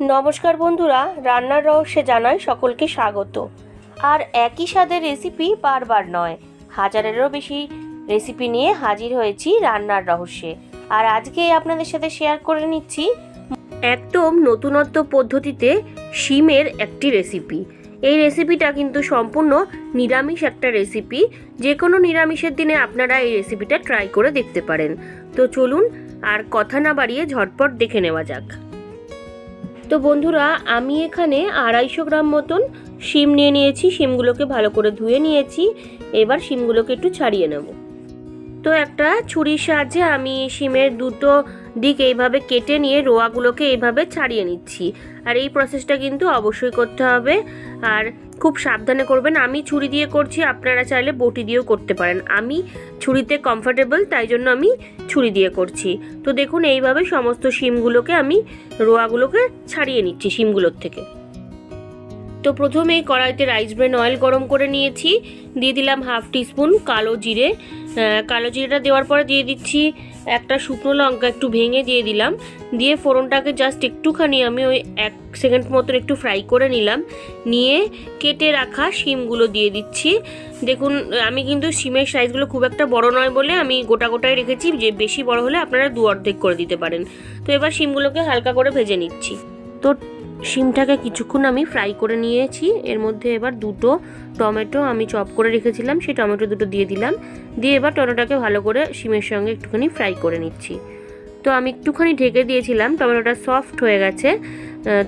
নমস্কার বন্ধুরা, রান্নার রহস্যে জানাই সকলকে স্বাগত। আর একই স্বাদের রেসিপি বারবার নয়, হাজারেরও বেশি রেসিপি নিয়ে হাজির হয়েছি রান্নার রহস্যে। আর আজকে আপনাদের সাথে শেয়ার করে নিচ্ছি একদম নতুনত্ব পদ্ধতিতে শিমের একটি রেসিপি এই রেসিপিটা কিন্তু সম্পূর্ণ নিরামিষ একটা রেসিপি যে কোনো নিরামিষের দিনে আপনারা এই রেসিপিটা ট্রাই করে দেখতে পারেন। তো চলুন, আর কথা না বাড়িয়ে ঝটপট দেখে নেওয়া যাক। তো বন্ধুরা, আমি এখানে আড়াইশো গ্রাম মতন শিম নিয়ে নিয়েছি। শিমগুলোকে ভালো করে ধুয়ে নিয়েছি। এবার শিমগুলোকে একটু ছাড়িয়ে নেব। তো একটা ছুরির সাহায্যে আমি শিমের দুটো দিক এইভাবে কেটে নিয়ে রোয়াগুলোকে এইভাবে ছাড়িয়ে নিচ্ছি। আর এই প্রসেসটা কিন্তু অবশ্যই করতে হবে। আর খুব সাবধানে করবেন। আমি ছুরি দিয়ে করছি, আপনারা চাইলে বটি দিয়েও করতে পারেন। আমি ছুরিতে কমফোর্টেবল তাই জন্য আমি ছুরি দিয়ে করছি। তো দেখুন, এইভাবে সমস্ত শিমগুলোকে আমি, রোয়াগুলোকে ছাড়িয়ে নিচ্ছি শিমগুলোর থেকে। তো প্রথমেই কড়াইতে রাইস ব্রেন অয়েল গরম করে নিয়েছি। দিয়ে দিলাম হাফ টিস্পুন কালো জিরে। কালো জিরেটা দেওয়ার পরে দিয়ে দিচ্ছি একটা শুকনো লঙ্কা একটু ভেঙে দিয়ে দিলাম। দিয়ে ফোড়নটাকে জাস্ট একটুখানি আমি ওই এক সেকেন্ড মতন একটু ফ্রাই করে নিলাম। নিয়ে কেটে রাখা শিমগুলো দিয়ে দিচ্ছি। দেখুন, আমি কিন্তু শিমের সাইজগুলো খুব একটা বড় নয় বলে আমি গোটা গোটায় রেখেছি। যে বেশি বড় হলে আপনারা দু অর্ধেক করে দিতে পারেন। তো এবার শিমগুলোকে হালকা করে ভেজে নিচ্ছি। তো শিমটাকে কিছুক্ষণ আমি ফ্রাই করে নিয়েছি। এর মধ্যে এবার দুটো টমেটো আমি চপ করে রেখেছিলাম, সেই টমেটো দুটো দিয়ে দিলাম। দিয়ে এবার টমেটোটাকে ভালো করে শিমের সঙ্গে একটুখানি ফ্রাই করে নিচ্ছি। তো আমি একটুখানি ঢেকে দিয়েছিলাম, টমেটোটা সফট হয়ে গেছে।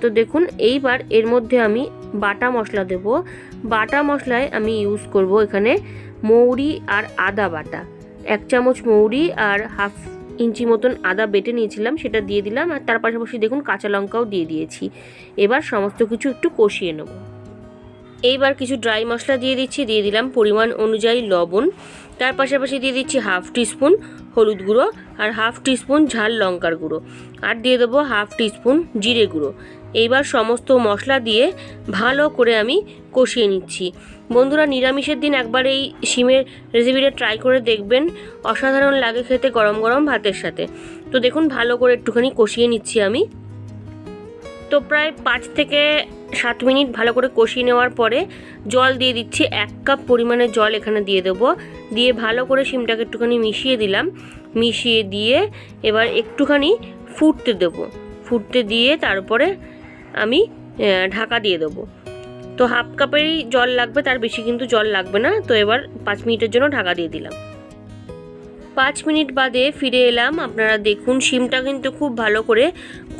তো দেখুন, এইবার এর মধ্যে আমি বাটা মশলা দেব। বাটা মশলায় আমি ইউজ করব এখানে মৌরি আর আদা বাটা। এক চামচ মৌরি আর হাফ ইঞ্চি মতন আদা বেটে নিয়েছিলাম, সেটা দিয়ে দিলাম আর তার পাশাপাশি দেখুন কাঁচা লঙ্কাও দিয়ে দিয়েছি। এবার সমস্ত কিছু একটু কষিয়ে নেব। এইবার কিছু ড্রাই মশলা দিয়ে দিচ্ছি, দিয়ে দিলাম পরিমাণ অনুযায়ী লবণ। তার পাশাপাশি দিয়ে দিচ্ছি হাফ টিস্পুন হলুদ গুঁড়ো আর হাফ টিস্পুন ঝাল লঙ্কার গুঁড়ো। আর দিয়ে দেবো হাফ টিস্পুন জিরে গুঁড়ো। এইবার সমস্ত মশলা দিয়ে ভালো করে আমি কষিয়ে নিচ্ছি। বন্ধুরা, নিরামিষের দিন একবার এই শিমের রেসিপিটা ট্রাই করে দেখবেন। অসাধারণ লাগে খেতে গরম গরম ভাতের সাথে। তো দেখুন, ভালো করে একটুখানি কষিয়ে নিচ্ছি আমি। তো প্রায় পাঁচ থেকে সাত মিনিট ভালো করে কষিয়ে নেওয়ার পরে জল দিয়ে দিচ্ছি। এক কাপ পরিমাণে জল এখানে দিয়ে দেবো। দিয়ে ভালো করে শিমটাকে একটুখানি মিশিয়ে দিলাম। মিশিয়ে দিয়ে এবার একটুখানি ফুটতে দেবো। ফুটতে দিয়ে তারপরে আমি ঢাকা দিয়ে দেবো। তো হাফ কাপেরই জল লাগবে, তার বেশি কিন্তু জল লাগবে না। তো এবার পাঁচ মিনিটের জন্য ঢাকা দিয়ে দিলাম। পাঁচ মিনিট বাদে ফিরে এলাম। আপনারা দেখুন, শিমটা কিন্তু খুব ভালো করে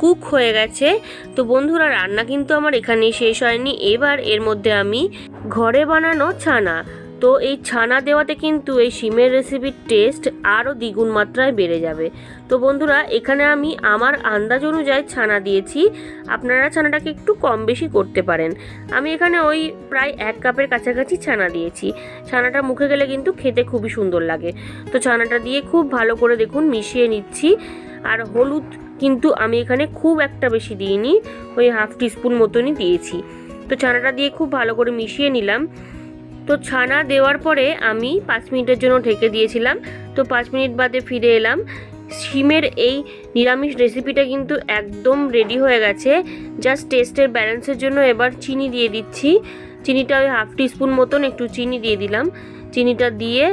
কুক হয়ে গেছে। তো বন্ধুরা, রান্না কিন্তু আমার এখানেই শেষ হয়নি। এবার এর মধ্যে আমি ঘরে বানানো ছানা। তো এই ছানা দেওয়াতে কিন্তু এই শিমের রেসিপির টেস্ট আরও দ্বিগুণ মাত্রায় বেড়ে যাবে। তো বন্ধুরা, এখানে আমি আমার আন্দাজ অনুযায়ী ছানা দিয়েছি। আপনারা ছানাটাকে একটু কম বেশি করতে পারেন। আমি এখানে ওই প্রায় এক কাপের কাছাকাছি ছানা দিয়েছি। ছানাটা মুখে গেলে কিন্তু খেতে খুবই সুন্দর লাগে। তো ছানাটা দিয়ে খুব ভালো করে দেখুন, মিশিয়ে নিচ্ছি। আর হলুদ কিন্তু আমি এখানে খুব একটা বেশি দিইনি, ওই হাফ টিস্পুন মতনই দিয়েছি। তো ছানাটা দিয়ে খুব ভালো করে মিশিয়ে নিলাম। তো ছানা দেওয়ার পরে আমি পাঁচ মিনিটের জন্য ঢেকে দিয়েছিলাম। তো পাঁচ মিনিট বাদে ফিরে এলাম। শিমের এই নিরামিষ রেসিপিটা কিন্তু একদম রেডি হয়ে গেছে। জাস্ট টেস্টের ব্যালেন্সের জন্য এবার চিনি দিয়ে দিচ্ছি। চিনিটা ওই হাফ টিস্পুন মতন একটু চিনি দিয়ে দিলাম। চিনিটা দিয়ে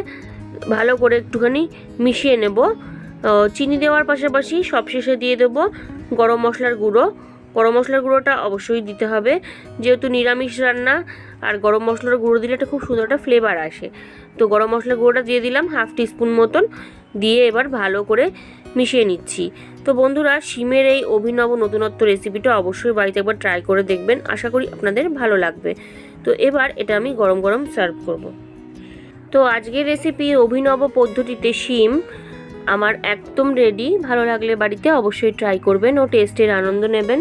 ভালো করে একটুখানি মিশিয়ে নেব। চিনি দেওয়ার পাশাপাশি সবশেষে দিয়ে দেবো গরম মশলার গুঁড়ো। গরম মশলার গুঁড়োটা অবশ্যই দিতে হবে। যেহেতু নিরামিষ রান্না, আর গরম মশলার গুঁড়ো দিলে একটা খুব সুন্দর একটা ফ্লেভার আসে। তো গরম মশলার গুঁড়োটা দিয়ে দিলাম হাফ টিস্পুন মতন। দিয়ে এবার ভালো করে মিশিয়ে নিচ্ছি। তো বন্ধুরা, শিমের এই অভিনব নতুনত্ব রেসিপিটা অবশ্যই বাড়িতে একবার ট্রাই করে দেখবেন। আশা করি আপনাদের ভালো লাগবে। তো এবার এটা আমি গরম গরম সার্ভ করব। তো আজকের রেসিপি অভিনব পদ্ধতিতে শিম আমার একদম রেডি ভালো লাগলে বাড়িতে অবশ্যই ট্রাই করবেন ও টেস্টের আনন্দ নেবেন।